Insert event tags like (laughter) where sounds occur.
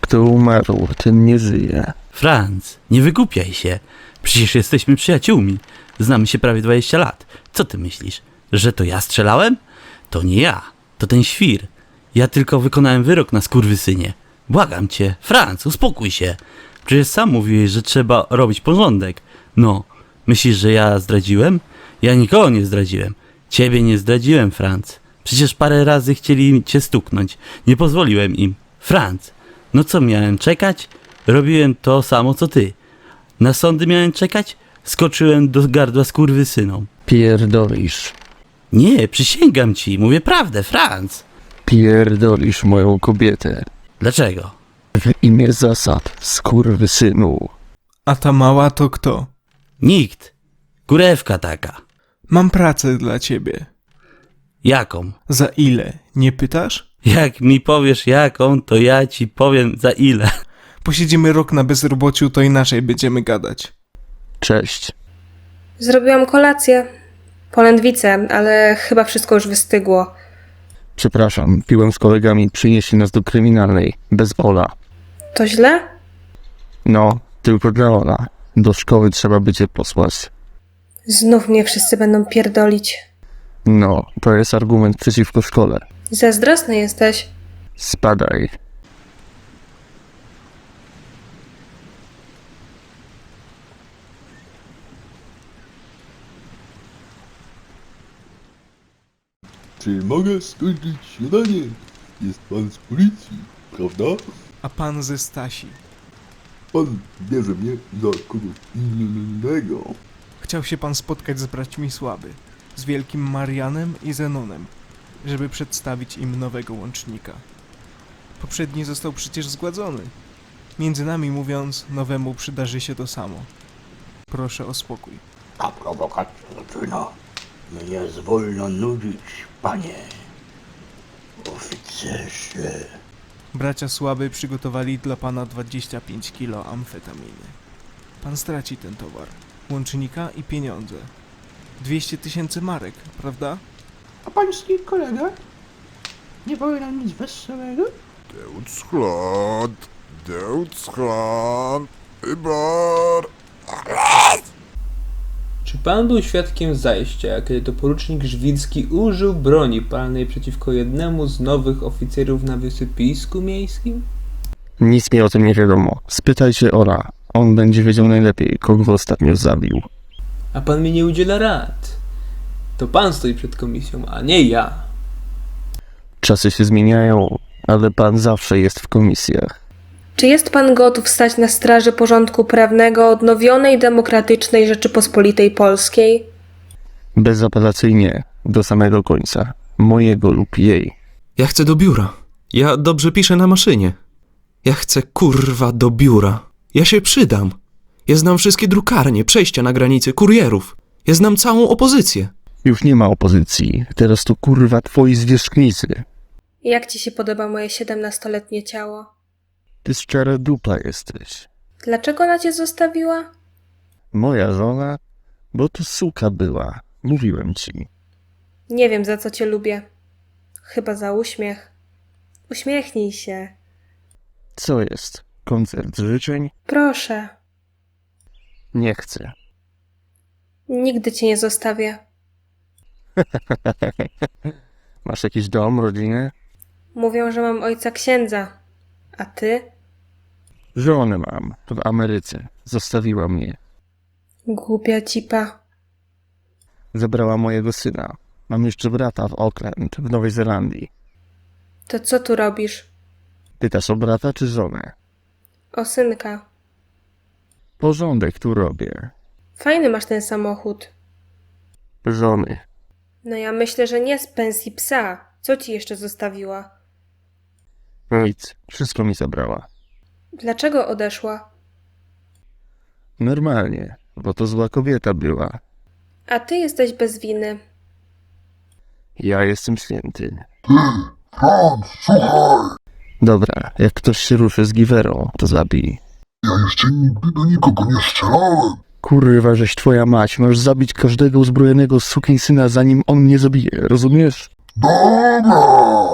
Kto umarł, ten nie żyje. Franz, nie wygłupiaj się. Przecież jesteśmy przyjaciółmi. Znamy się prawie 20 lat. Co ty myślisz? Że to ja strzelałem? To nie ja. To ten świr. Ja tylko wykonałem wyrok na skurwysynie. Błagam cię, Franz, uspokój się. Przecież sam mówiłeś, że trzeba robić porządek. No, myślisz, że ja zdradziłem? Ja nikogo nie zdradziłem. Ciebie nie zdradziłem, Franz. Przecież parę razy chcieli cię stuknąć. Nie pozwoliłem im. Franz, no co miałem czekać? Robiłem to samo co ty. Na sądy miałem czekać? Skoczyłem do gardła skurwysynom. Pierdolisz. Nie, przysięgam ci, mówię prawdę, Franz. Pierdolisz moją kobietę. Dlaczego? W imię zasad, skurwysynu. A ta mała to kto? Nikt. Kurewka taka. Mam pracę dla ciebie. Jaką? Za ile? Nie pytasz? Jak mi powiesz jaką, to ja ci powiem za ile. Posiedzimy rok na bezrobociu, to inaczej będziemy gadać. Cześć. Zrobiłam kolację. Polędwicę, ale chyba wszystko już wystygło. Przepraszam, piłem z kolegami, przynieśli nas do kryminalnej. Bez Ola. To źle? No, tylko dla Ola. Do szkoły trzeba by cię posłać. Znów mnie wszyscy będą pierdolić. No, to jest argument przeciwko szkole. Zazdrosny jesteś. Spadaj. Czy mogę skończyć śniadanie? Jest pan z policji, prawda? A pan ze Stasi. Pan bierze mnie za kogoś innego. Chciał się pan spotkać z braćmi Słaby, z wielkim Marianem i Zenonem, żeby przedstawić im nowego łącznika. Poprzedni został przecież zgładzony. Między nami mówiąc, nowemu przydarzy się to samo. Proszę o spokój. Ta prowokacja zaczyna mnie zwolna nudzić, panie oficerze. Bracia Słaby przygotowali dla pana 25 kilo amfetaminy. Pan straci ten towar, łącznika i pieniądze. 200 tysięcy marek, prawda? A pański kolega? Nie powie nam nic wesołego? Deutschland, Deutschland, Ibar. Czy pan był świadkiem zajścia, kiedy to porucznik Żwirski użył broni palnej przeciwko jednemu z nowych oficerów na wysypisku miejskim? Nic mi o tym nie wiadomo. Spytajcie Ola. On będzie wiedział najlepiej, kogo ostatnio zabił. A pan mi nie udziela rad. To pan stoi przed komisją, a nie ja. Czasy się zmieniają, ale pan zawsze jest w komisjach. Czy jest pan gotów stać na straży porządku prawnego odnowionej demokratycznej Rzeczypospolitej Polskiej? Bezapelacyjnie, do samego końca. Mojego lub jej. Ja chcę do biura. Ja dobrze piszę na maszynie. Ja chcę kurwa do biura. Ja się przydam. Ja znam wszystkie drukarnie, przejścia na granicy, kurierów. Ja znam całą opozycję. Już nie ma opozycji. Teraz to kurwa twoi zwierzchnicy. Jak ci się podoba moje 17-letnie ciało? Ty szczera dupa jesteś. Dlaczego ona cię zostawiła? Moja żona? Bo tu suka była. Mówiłem ci. Nie wiem, za co cię lubię. Chyba za uśmiech. Uśmiechnij się. Co jest? Koncert życzeń? Proszę. Nie chcę. Nigdy cię nie zostawię. (laughs) Masz jakiś dom, rodzinę? Mówią, że mam ojca księdza. A ty? Żonę mam. W Ameryce. Zostawiła mnie. Głupia cipa. Zabrała mojego syna. Mam jeszcze brata w Auckland, w Nowej Zelandii. To co tu robisz? Pytasz o brata czy żonę? O synka. Porządek tu robię. Fajny masz ten samochód. Żony. No ja myślę, że nie z pensji psa. Co ci jeszcze zostawiła? Nic. Wszystko mi zabrała. Dlaczego odeszła? Normalnie, bo to zła kobieta była. A ty jesteś bez winy. Ja jestem święty. Franz, słuchaj! Dobra, jak ktoś się ruszy z giwerą, to zabij. Ja jeszcze nigdy do nikogo nie strzelałem. Kurwa, żeś twoja mać, masz zabić każdego uzbrojonego syna, zanim on mnie zabije, rozumiesz? Dobra!